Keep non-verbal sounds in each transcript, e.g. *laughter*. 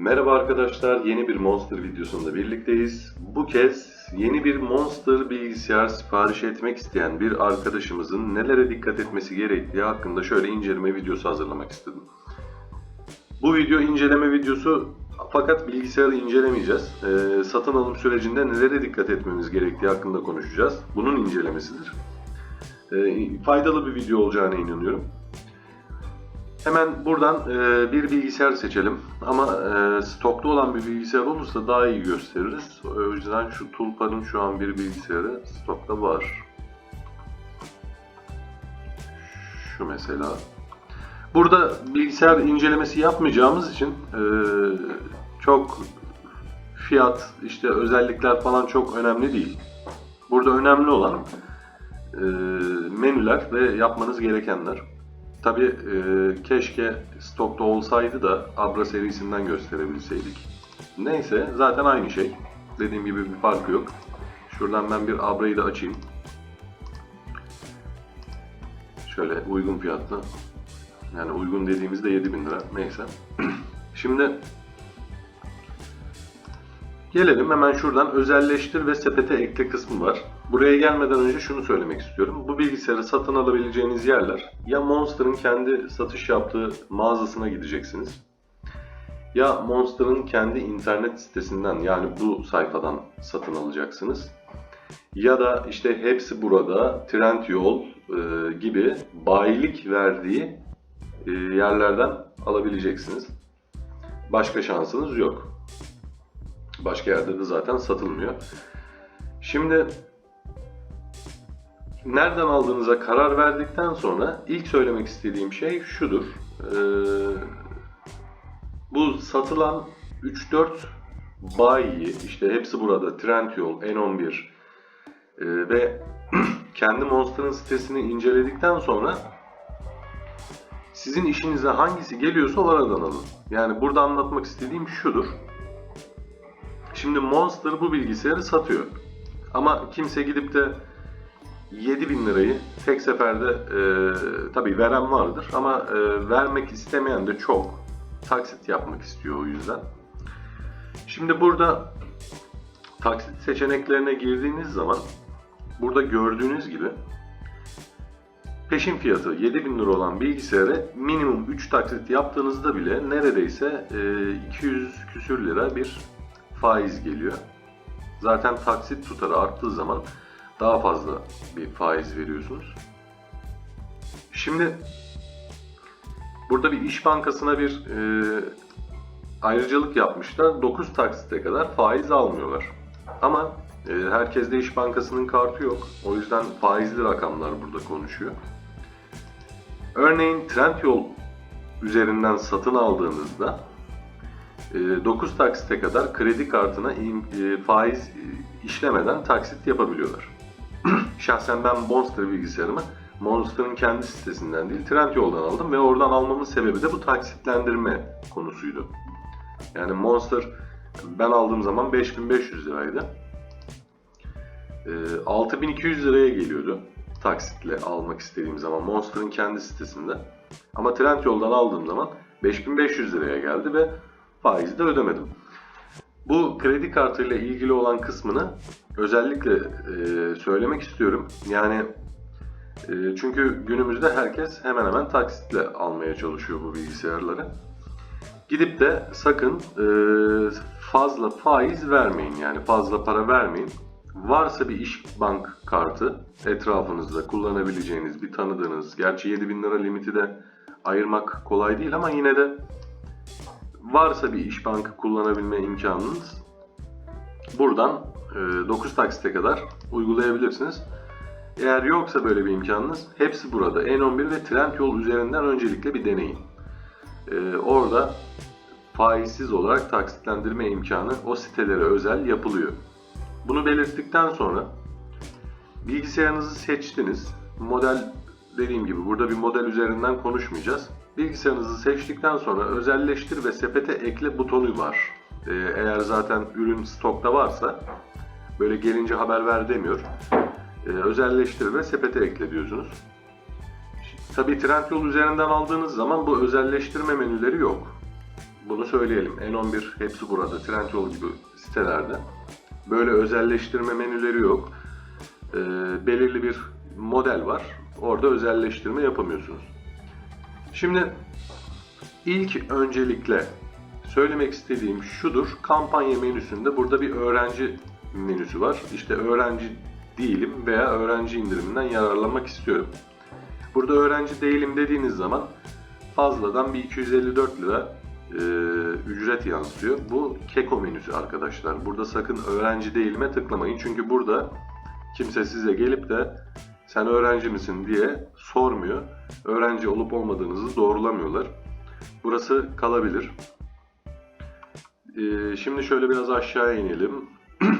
Merhaba arkadaşlar, yeni bir Monster videosunda birlikteyiz. Bu kez yeni bir Monster bilgisayar sipariş etmek isteyen bir arkadaşımızın nelere dikkat etmesi gerektiği hakkında şöyle inceleme videosu hazırlamak istedim. Bu video inceleme videosu fakat bilgisayarı incelemeyeceğiz. Ee, satın alım sürecinde nelere dikkat etmemiz gerektiği hakkında konuşacağız. Bunun incelemesidir. Ee, faydalı bir video olacağına inanıyorum. Hemen buradan e, bir bilgisayar seçelim. Ama e, stokta olan bir bilgisayar olursa daha iyi gösteririz. O yüzden şu Tulpar'ın şu an bir bilgisayarı stokta var. Şu mesela. Burada bilgisayar incelemesi yapmayacağımız için e, çok fiyat, işte özellikler falan çok önemli değil. Burada önemli olan e, menüler ve yapmanız gerekenler. Tabi e, keşke stokta olsaydı da Abra serisinden gösterebilseydik. Neyse zaten aynı şey. Dediğim gibi bir farkı yok. Şuradan ben bir Abra'yı da açayım. Şöyle uygun fiyatlı. Yani uygun dediğimizde 7000 lira. Neyse. *clears throat* Şimdi Gelelim hemen şuradan özelleştir ve sepete ekle kısmı var. Buraya gelmeden önce şunu söylemek istiyorum. Bu bilgisayarı satın alabileceğiniz yerler ya Monster'ın kendi satış yaptığı mağazasına gideceksiniz. Ya Monster'ın kendi internet sitesinden yani bu sayfadan satın alacaksınız. Ya da işte hepsi burada Trendyol e, gibi bayilik verdiği e, yerlerden alabileceksiniz. Başka şansınız yok. Başka yerde de zaten satılmıyor. Şimdi nereden aldığınıza karar verdikten sonra ilk söylemek istediğim şey şudur. Ee, bu satılan 3-4 bayi işte hepsi burada Trendyol, N11 e, ve *clears throat* kendi Monster'ın sitesini inceledikten sonra sizin işinize hangisi geliyorsa oradan alın. Yani burada anlatmak istediğim şudur. Şimdi Monster bu bilgisayarı satıyor. Ama kimse gidip de 7000 lirayı tek seferde e, tabii veren vardır ama e, vermek istemeyen de çok. Taksit yapmak istiyor o yüzden. Şimdi burada taksit seçeneklerine girdiğiniz zaman burada gördüğünüz gibi peşin fiyatı 7000 lira olan bilgisayara minimum 3 taksit yaptığınızda bile neredeyse e, 200 küsür lira bir faiz geliyor. Zaten taksit tutarı arttığı zaman daha fazla bir faiz veriyorsunuz. Şimdi burada bir iş bankasına bir e, ayrıcalık yapmışlar. 9 taksite kadar faiz almıyorlar. Ama e, herkeste iş bankasının kartı yok. O yüzden faizli rakamlar burada konuşuyor. Örneğin Trendyol üzerinden satın aldığınızda 9 taksite kadar kredi kartına e, faiz e, işlemeden taksit yapabiliyorlar. *clears throat* Şahsen ben Monster bilgisayarımı Monster'ın kendi sitesinden değil Trendyol'dan aldım ve oradan almamın sebebi de bu taksitlendirme konusuydu. Yani Monster ben aldığım zaman 5500 liraydı. 6200 liraya geliyordu taksitle almak istediğim zaman Monster'ın kendi sitesinde. Ama Trendyol'dan aldığım zaman 5500 liraya geldi ve faizi de ödemedim. Bu kredi kartıyla ilgili olan kısmını özellikle e, söylemek istiyorum. Yani e, çünkü günümüzde herkes hemen hemen taksitle almaya çalışıyor bu bilgisayarları. Gidip de sakın e, fazla faiz vermeyin yani fazla para vermeyin. Varsa bir iş bank kartı etrafınızda kullanabileceğiniz bir tanıdığınız, gerçi 7000 lira limiti de ayırmak kolay değil ama yine de varsa bir iş bankı kullanabilme imkanınız buradan 9 taksite kadar uygulayabilirsiniz. Eğer yoksa böyle bir imkanınız hepsi burada. N11 ve Trendyol üzerinden öncelikle bir deneyin. E, orada faizsiz olarak taksitlendirme imkanı o sitelere özel yapılıyor. Bunu belirttikten sonra bilgisayarınızı seçtiniz. Model dediğim gibi burada bir model üzerinden konuşmayacağız. Bilgisayarınızı seçtikten sonra özelleştir ve sepete ekle butonu var. Ee, eğer zaten ürün stokta varsa böyle gelince haber ver demiyor. Ee, özelleştir ve sepete ekle diyorsunuz. Tabii Trendyol üzerinden aldığınız zaman bu özelleştirme menüleri yok. bunu söyleyelim. N11 hepsi burada. Trendyol gibi sitelerde. Böyle özelleştirme menüleri yok. Ee, belirli bir model var. Orada özelleştirme yapamıyorsunuz. Şimdi ilk öncelikle söylemek istediğim şudur. Kampanya menüsünde burada bir öğrenci menüsü var. İşte öğrenci değilim veya öğrenci indiriminden yararlanmak istiyorum. Burada öğrenci değilim dediğiniz zaman fazladan bir 254 lira e, ücret yansıyor. Bu Keko menüsü arkadaşlar. Burada sakın öğrenci değilime tıklamayın. Çünkü burada kimse size gelip de sen öğrenci misin diye sormuyor. Öğrenci olup olmadığınızı doğrulamıyorlar. Burası kalabilir. E, şimdi şöyle biraz aşağıya inelim. *clears throat*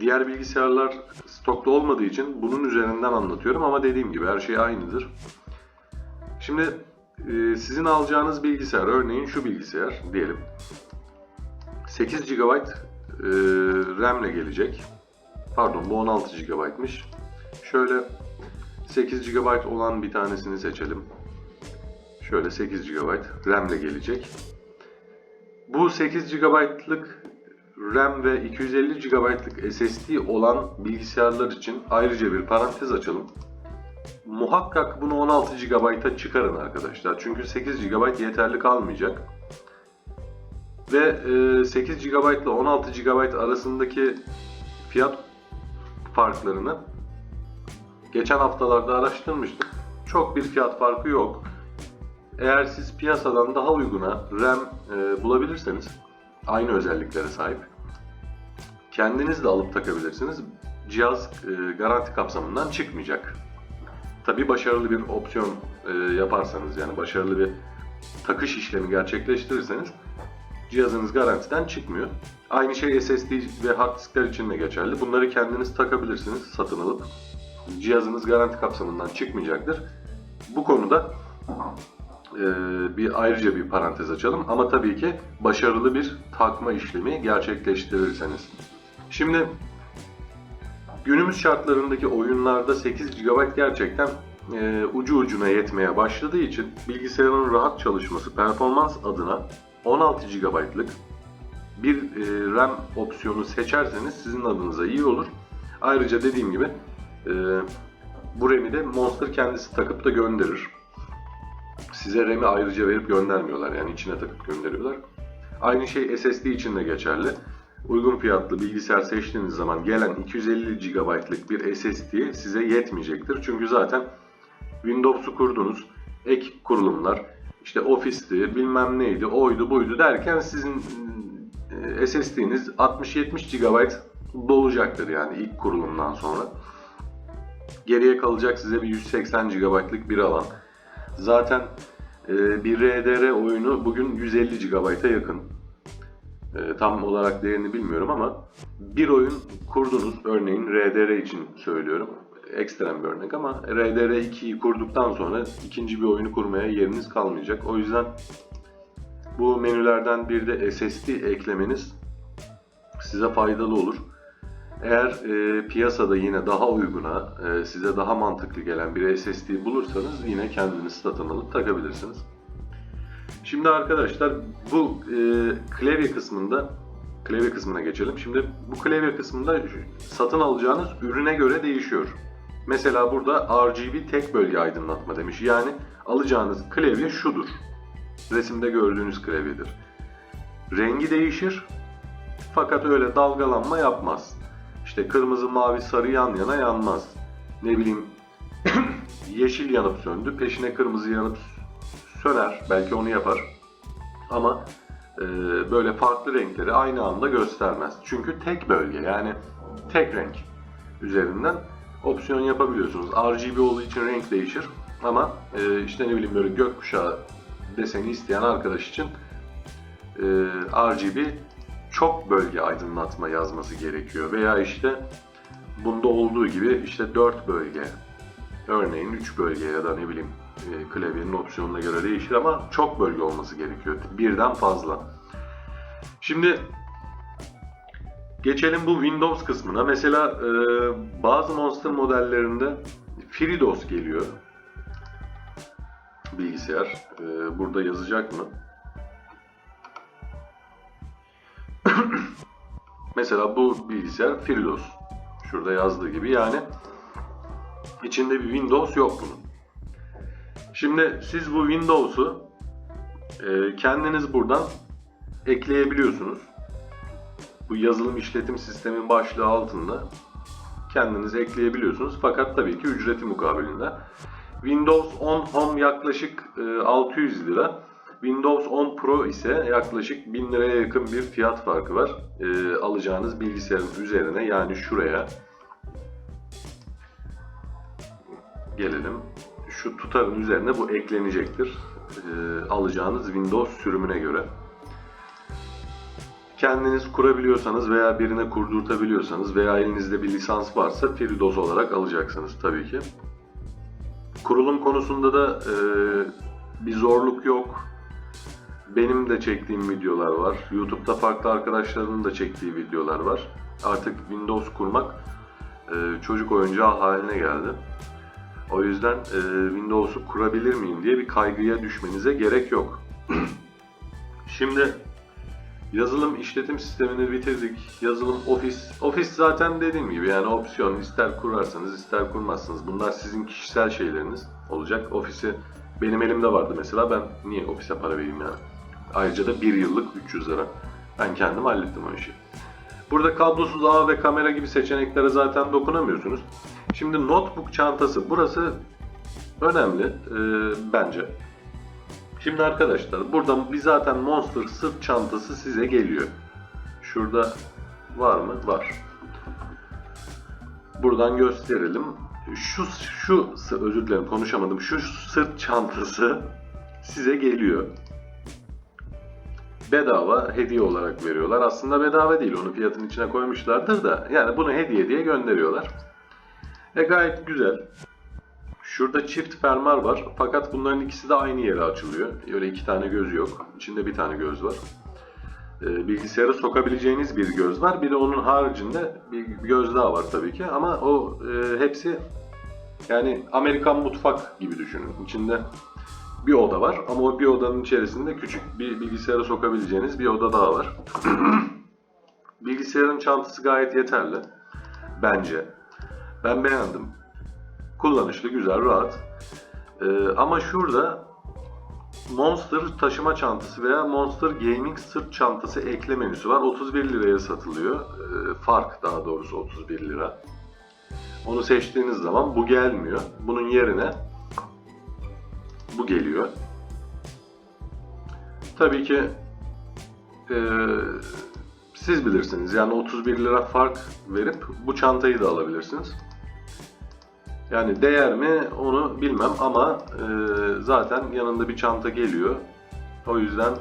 Diğer bilgisayarlar stokta olmadığı için bunun üzerinden anlatıyorum ama dediğim gibi her şey aynıdır. Şimdi e, sizin alacağınız bilgisayar, örneğin şu bilgisayar diyelim. 8 GB e, RAM ile gelecek. Pardon bu 16 GB'mış. Şöyle 8 GB olan bir tanesini seçelim. Şöyle 8 GB RAM ile gelecek. Bu 8 GB'lık RAM ve 250 GB'lık SSD olan bilgisayarlar için ayrıca bir parantez açalım. Muhakkak bunu 16 GB'a çıkarın arkadaşlar. Çünkü 8 GB yeterli kalmayacak. Ve 8 GB ile 16 GB arasındaki fiyat farklarını geçen haftalarda araştırmıştım. Çok bir fiyat farkı yok. Eğer siz piyasadan daha uyguna RAM e, bulabilirseniz aynı özelliklere sahip. Kendiniz de alıp takabilirsiniz. Cihaz e, garanti kapsamından çıkmayacak. Tabi başarılı bir opsiyon e, yaparsanız yani başarılı bir takış işlemi gerçekleştirirseniz cihazınız garantiden çıkmıyor. Aynı şey SSD ve hard diskler için de geçerli. Bunları kendiniz takabilirsiniz satın alıp. Cihazınız garanti kapsamından çıkmayacaktır. Bu konuda e, bir ayrıca bir parantez açalım ama tabii ki başarılı bir takma işlemi gerçekleştirirseniz. Şimdi günümüz şartlarındaki oyunlarda 8 GB gerçekten e, ucu ucuna yetmeye başladığı için bilgisayarın rahat çalışması performans adına 16 GB'lık bir e, RAM opsiyonu seçerseniz sizin adınıza iyi olur. Ayrıca dediğim gibi e, bu RAM'i de Monster kendisi takıp da gönderir. Size RAM'i ayrıca verip göndermiyorlar yani içine takıp gönderiyorlar. Aynı şey SSD için de geçerli. Uygun fiyatlı bilgisayar seçtiğiniz zaman gelen 250 GB'lık bir SSD size yetmeyecektir. Çünkü zaten Windows'u kurdunuz, ek kurulumlar, işte Office'ti, bilmem neydi, oydu buydu derken sizin SSD'niz 60-70 GB dolacaktır yani ilk kurulumdan sonra. Geriye kalacak size bir 180 GB'lık bir alan. Zaten e, bir RDR oyunu bugün 150 GB'a yakın. E, tam olarak değerini bilmiyorum ama bir oyun kurdunuz örneğin RDR için söylüyorum. Ekstrem bir örnek ama RDR 2'yi kurduktan sonra ikinci bir oyunu kurmaya yeriniz kalmayacak. O yüzden bu menülerden bir de SSD eklemeniz size faydalı olur. Eğer e, piyasada yine daha uyguna, e, size daha mantıklı gelen bir SSD bulursanız yine kendiniz satın alıp takabilirsiniz. Şimdi arkadaşlar bu e, klavye kısmında klavye kısmına geçelim. Şimdi bu klavye kısmında satın alacağınız ürüne göre değişiyor. Mesela burada RGB tek bölge aydınlatma demiş. Yani alacağınız klavye şudur. Resimde gördüğünüz klavyedir. Rengi değişir fakat öyle dalgalanma yapmaz. İşte kırmızı, mavi, sarı yan yana yanmaz. Ne bileyim *clears throat* yeşil yanıp söndü, peşine kırmızı yanıp söner. Belki onu yapar. Ama e, böyle farklı renkleri aynı anda göstermez. Çünkü tek bölge yani tek renk üzerinden opsiyon yapabiliyorsunuz. RGB olduğu için renk değişir. Ama e, işte ne bileyim böyle gökkuşağı deseni isteyen arkadaş için e, RGB çok bölge aydınlatma yazması gerekiyor. Veya işte bunda olduğu gibi işte 4 bölge, örneğin 3 bölge ya da ne bileyim e, klavyenin opsiyonuna göre değişir ama çok bölge olması gerekiyor. Birden fazla. Şimdi geçelim bu Windows kısmına. Mesela e, bazı Monster modellerinde FreeDOS geliyor. Bilgisayar. E, burada yazacak mı? Mesela bu bilgisayar FreeDOS. Şurada yazdığı gibi yani içinde bir Windows yok bunun. Şimdi siz bu Windows'u e, kendiniz buradan ekleyebiliyorsunuz. Bu yazılım işletim sistemin başlığı altında kendiniz ekleyebiliyorsunuz. Fakat tabii ki ücreti mukabilinde. Windows 10 Home yaklaşık e, 600 lira. Windows 10 Pro ise yaklaşık 1000 liraya yakın bir fiyat farkı var. E, alacağınız bilgisayarın üzerine yani şuraya gelelim. Şu tutarın üzerine bu eklenecektir. E, alacağınız Windows sürümüne göre. Kendiniz kurabiliyorsanız veya birine kurdurtabiliyorsanız veya elinizde bir lisans varsa FreeDOS olarak alacaksınız tabii ki. Kurulum konusunda da e, bir zorluk yok. Benim de çektiğim videolar var. YouTube'da farklı arkadaşlarımın da çektiği videolar var. Artık Windows kurmak e, çocuk oyuncağı haline geldi. O yüzden e, Windows'u kurabilir miyim diye bir kaygıya düşmenize gerek yok. *clears throat* Şimdi yazılım işletim sistemini bitirdik. Yazılım ofis. Ofis zaten dediğim gibi yani opsiyon. ister kurarsanız ister kurmazsınız. Bunlar sizin kişisel şeyleriniz olacak. Ofisi benim elimde vardı mesela. Ben niye ofise para vereyim yani? Ayrıca da bir yıllık 300 lira. Ben kendim hallettim o işi. Burada kablosuz ağ ve kamera gibi seçeneklere zaten dokunamıyorsunuz. Şimdi notebook çantası. Burası önemli e, bence. Şimdi arkadaşlar buradan bir zaten Monster sırt çantası size geliyor. Şurada var mı? Var. Buradan gösterelim. Şu şu özür dilerim konuşamadım. Şu sırt çantası size geliyor. Bedava hediye olarak veriyorlar. Aslında bedava değil. Onu fiyatın içine koymuşlardır da. Yani bunu hediye diye gönderiyorlar. E gayet güzel. Şurada çift fermuar var. Fakat bunların ikisi de aynı yere açılıyor. Öyle iki tane göz yok. İçinde bir tane göz var. E, bilgisayara sokabileceğiniz bir göz var. Bir de onun haricinde bir göz daha var tabii ki. Ama o e, hepsi yani Amerikan mutfak gibi düşünün. İçinde bir oda var ama o bir odanın içerisinde küçük bir bilgisayara sokabileceğiniz bir oda daha var. *clears throat* Bilgisayarın çantası gayet yeterli. Bence. Ben beğendim. Kullanışlı, güzel, rahat. Ee, ama şurada Monster taşıma çantası veya Monster Gaming sırt çantası ekle menüsü var. 31 liraya satılıyor. Ee, fark daha doğrusu 31 lira. Onu seçtiğiniz zaman bu gelmiyor. Bunun yerine bu geliyor. Tabii ki e, siz bilirsiniz. Yani 31 lira fark verip bu çantayı da alabilirsiniz. Yani değer mi onu bilmem ama e, zaten yanında bir çanta geliyor. O yüzden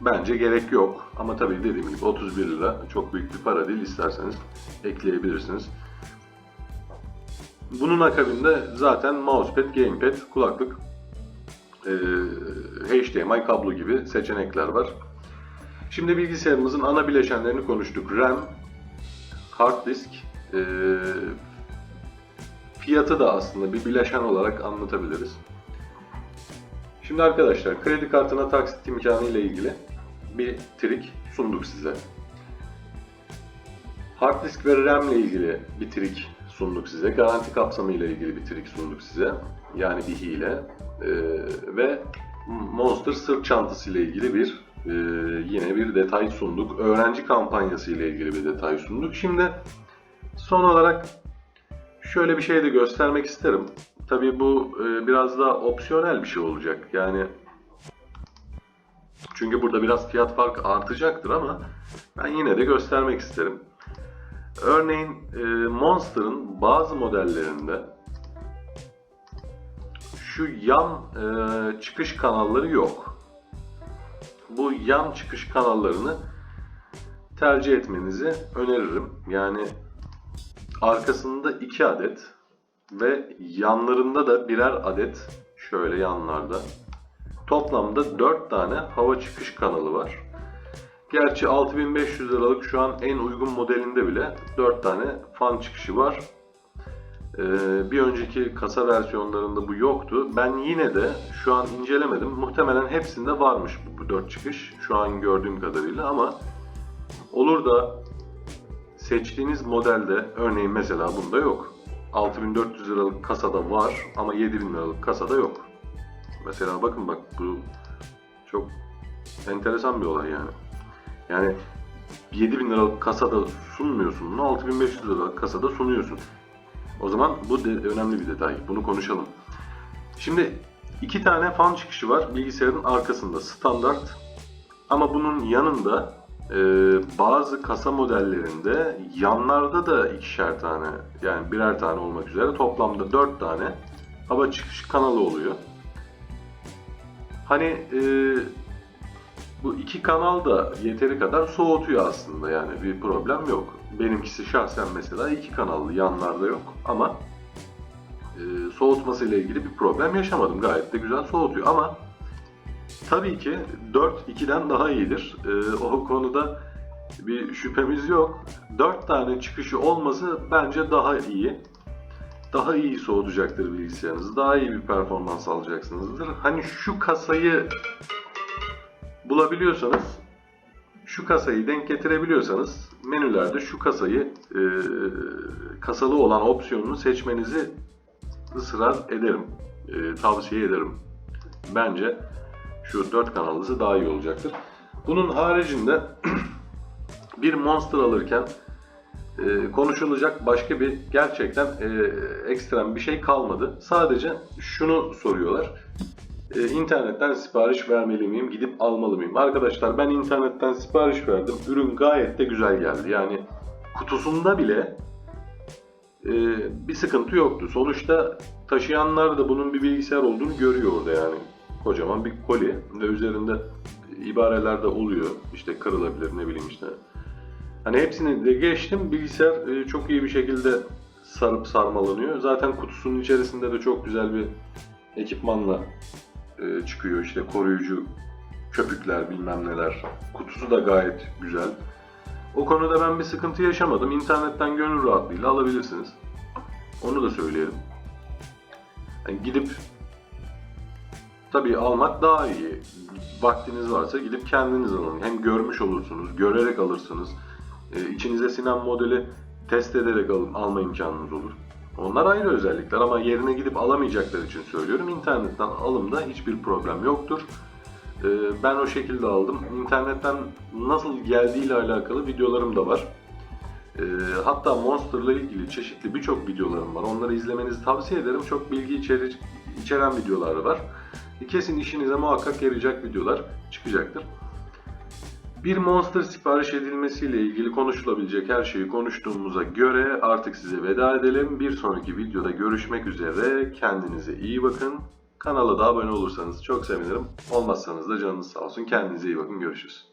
bence gerek yok. Ama tabii dediğim gibi 31 lira çok büyük bir para değil. İsterseniz ekleyebilirsiniz. Bunun akabinde zaten mousepad, gamepad, kulaklık, e, HDMI kablo gibi seçenekler var. Şimdi bilgisayarımızın ana bileşenlerini konuştuk. RAM, hard disk, e, fiyatı da aslında bir bileşen olarak anlatabiliriz. Şimdi arkadaşlar kredi kartına taksit imkanı ile ilgili bir trik sunduk size. Hard disk ve RAM ile ilgili bir trik sunduk size. Garanti kapsamı ile ilgili bir trik sunduk size. Yani bir hile. Ee, ve Monster sırt çantası ile ilgili bir e, yine bir detay sunduk. Öğrenci kampanyası ile ilgili bir detay sunduk. Şimdi son olarak şöyle bir şey de göstermek isterim. Tabii bu e, biraz daha opsiyonel bir şey olacak. Yani çünkü burada biraz fiyat farkı artacaktır ama ben yine de göstermek isterim. Örneğin e, Monster'ın bazı modellerinde şu yan e, çıkış kanalları yok. Bu yan çıkış kanallarını tercih etmenizi öneririm. Yani arkasında 2 adet ve yanlarında da birer adet şöyle yanlarda toplamda 4 tane hava çıkış kanalı var. Gerçi 6500 liralık şu an en uygun modelinde bile 4 tane fan çıkışı var. Ee, bir önceki kasa versiyonlarında bu yoktu. Ben yine de şu an incelemedim. Muhtemelen hepsinde varmış bu 4 çıkış. Şu an gördüğüm kadarıyla ama Olur da seçtiğiniz modelde örneğin mesela bunda yok. 6400 liralık kasada var ama 7000 liralık kasada yok. Mesela bakın bak bu çok enteresan bir olay yani. Yani 7000 liralık kasada sunmuyorsun bunu 6500 liralık kasada sunuyorsun. O zaman bu de önemli bir detay. Bunu konuşalım. Şimdi iki tane fan çıkışı var bilgisayarın arkasında standart. Ama bunun yanında e, bazı kasa modellerinde yanlarda da ikişer tane yani birer tane olmak üzere toplamda dört tane hava çıkış kanalı oluyor. Hani e, bu iki kanal da yeteri kadar soğutuyor aslında yani bir problem yok. Benimkisi şahsen mesela iki kanallı yanlarda yok ama e, soğutması ile ilgili bir problem yaşamadım. Gayet de güzel soğutuyor ama tabii ki 4 2'den daha iyidir. E, o konuda bir şüphemiz yok. 4 tane çıkışı olması bence daha iyi. Daha iyi soğutacaktır bilgisayarınızı. Daha iyi bir performans alacaksınızdır. Hani şu kasayı bulabiliyorsanız şu kasayı denk getirebiliyorsanız menülerde şu kasayı e, kasalı olan opsiyonunu seçmenizi ısrar ederim. E, tavsiye ederim. Bence şu 4 kanallısı daha iyi olacaktır. Bunun haricinde *clears throat* bir Monster alırken e, konuşulacak başka bir gerçekten e, ekstrem bir şey kalmadı. Sadece şunu soruyorlar. E, internetten sipariş vermeli miyim? Gidip almalı mıyım? Arkadaşlar ben internetten sipariş verdim. Ürün gayet de güzel geldi. Yani kutusunda bile e, bir sıkıntı yoktu. Sonuçta taşıyanlar da bunun bir bilgisayar olduğunu görüyor orada yani. Kocaman bir koli ve üzerinde ibareler de oluyor. İşte kırılabilir ne bileyim işte. Hani hepsini de geçtim. Bilgisayar e, çok iyi bir şekilde sarıp sarmalanıyor. Zaten kutusunun içerisinde de çok güzel bir ekipmanla e, çıkıyor. İşte koruyucu köpükler bilmem neler. Kutusu da gayet güzel. O konuda ben bir sıkıntı yaşamadım. İnternetten gönül rahatlığıyla alabilirsiniz. Onu da söyleyelim. Yani gidip tabii almak daha iyi. Vaktiniz varsa gidip kendiniz alın. Hem görmüş olursunuz, görerek alırsınız. E, sinen modeli test ederek alın, alma imkanınız olur. Onlar ayrı özellikler ama yerine gidip alamayacaklar için söylüyorum. İnternetten alımda hiçbir problem yoktur. Ee, Ben o şekilde aldım. İnternetten nasıl geldiğiyle alakalı videolarım da var. Ee, Hatta Monster'la ilgili çeşitli birçok videolarım var. Onları izlemenizi tavsiye ederim. Çok bilgi içeren videolar var. Kesin işinize muhakkak yarayacak videolar çıkacaktır. Bir Monster sipariş edilmesiyle ilgili konuşulabilecek her şeyi konuştuğumuza göre artık size veda edelim. Bir sonraki videoda görüşmek üzere. Kendinize iyi bakın. Kanala da abone olursanız çok sevinirim. Olmazsanız da canınız sağ olsun. Kendinize iyi bakın. Görüşürüz.